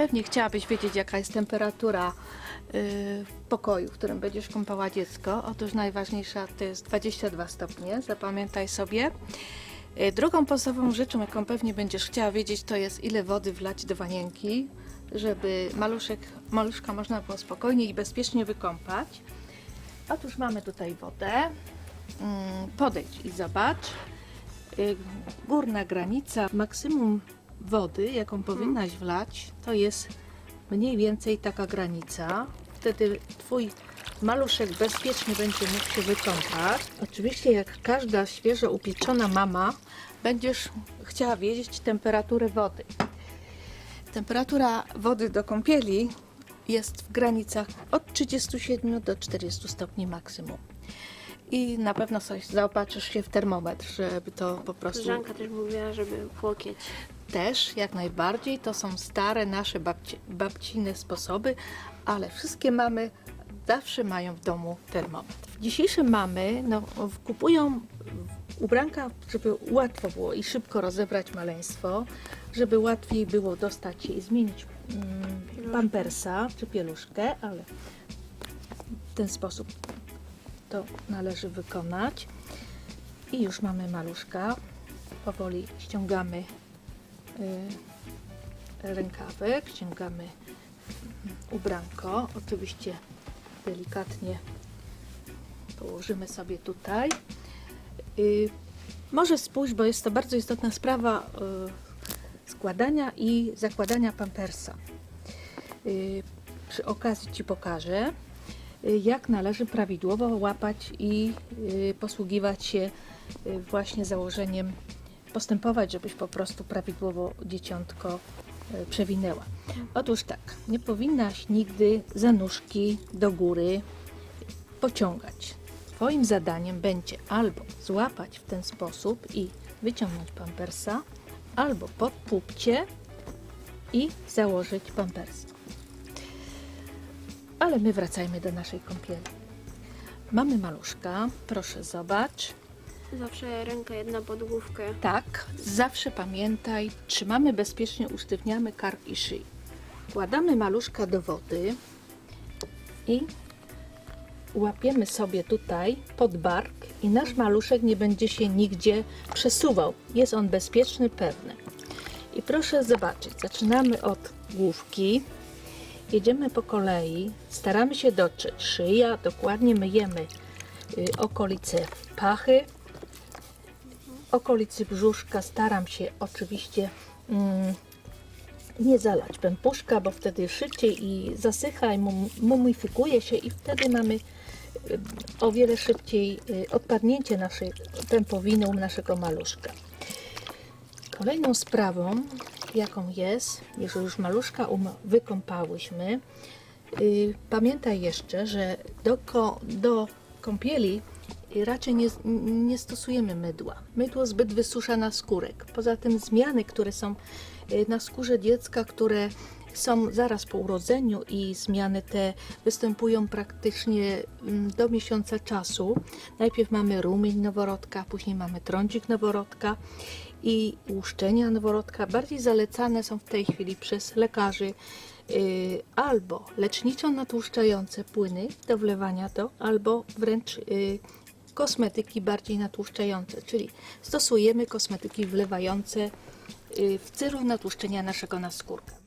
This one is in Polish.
Pewnie chciałabyś wiedzieć, jaka jest temperatura y, w pokoju, w którym będziesz kąpała dziecko. Otóż najważniejsza to jest 22 stopnie, zapamiętaj sobie. Y, Drugą podstawową rzeczą, jaką pewnie będziesz chciała wiedzieć, to jest ile wody wlać do wanienki, żeby maluszek, maluszka można było spokojnie i bezpiecznie wykąpać. Otóż mamy tutaj wodę. Mm, Podejdź i zobacz. Y, Górna granica maksimum wody, jaką powinnaś wlać, to jest mniej więcej taka granica. Wtedy twój maluszek bezpiecznie będzie mógł się wykąpać. Oczywiście, jak każda świeżo upieczona mama, będziesz chciała wiedzieć temperaturę wody. Temperatura wody do kąpieli jest w granicach od 37 do 40 stopni maksimum. I na pewno coś zaopatrzysz się w termometr, żeby to po prostu Koleżanka też mówiła, żeby w łokieć. Też jak najbardziej. To są stare nasze babci, babcine sposoby, ale wszystkie mamy zawsze mają w domu termometr. Dzisiejsze mamy no, kupują ubranka, żeby łatwo było i szybko rozebrać maleństwo, żeby łatwiej było dostać i zmienić mm, pampersa czy pieluszkę, ale w ten sposób to należy wykonać. I już mamy maluszka. Powoli ściągamy rękawek, ściągamy ubranko. Oczywiście delikatnie położymy sobie tutaj. Y, może spójrz, bo jest to bardzo istotna sprawa y, składania i zakładania pampersa. Y, przy okazji Ci pokażę, y, jak należy prawidłowo łapać i y, posługiwać się y, właśnie założeniem, postępować, żebyś po prostu prawidłowo dzieciątko y, przewinęła. Otóż tak, nie powinnaś nigdy za nóżki do góry pociągać. Twoim zadaniem będzie albo złapać w ten sposób i wyciągnąć pampersa, albo pod pupcie i założyć pampersa. Ale my wracajmy do naszej kąpieli. Mamy maluszka, proszę zobacz. Zawsze ręka jedna pod główkę. Tak, zawsze pamiętaj, trzymamy bezpiecznie, usztywniamy kark i szyję. Wkładamy maluszka do wody i łapiemy sobie tutaj pod bark i nasz maluszek nie będzie się nigdzie przesuwał. Jest on bezpieczny, pewny. I proszę zobaczyć, zaczynamy od główki, jedziemy po kolei, staramy się dotrzeć szyja, dokładnie myjemy y, okolice pachy, okolicy brzuszka staram się oczywiście mm, nie zalać pępuszka, bo wtedy szybciej i zasycha i mum- mumifikuje się i wtedy mamy y, o wiele szybciej y, odpadnięcie naszej pępowiny u naszego maluszka. Kolejną sprawą, jaką jest, jeżeli już maluszka um- wykąpałyśmy, y, pamiętaj jeszcze, że do, do kąpieli raczej nie, nie stosujemy mydła. Mydło zbyt wysusza na skórek. Poza tym zmiany, które są y, na skórze dziecka, które są zaraz po urodzeniu i zmiany te występują praktycznie mm, do miesiąca czasu. Najpierw mamy rumień noworodka, później mamy trądzik noworodka i łuszczenia noworodka. Bardziej zalecane są w tej chwili przez lekarzy y, albo leczniczo-natłuszczające płyny do wlewania do, albo wręcz y, kosmetyki bardziej natłuszczające, czyli stosujemy kosmetyki wlewające y, w celu natłuszczenia naszego naskórka.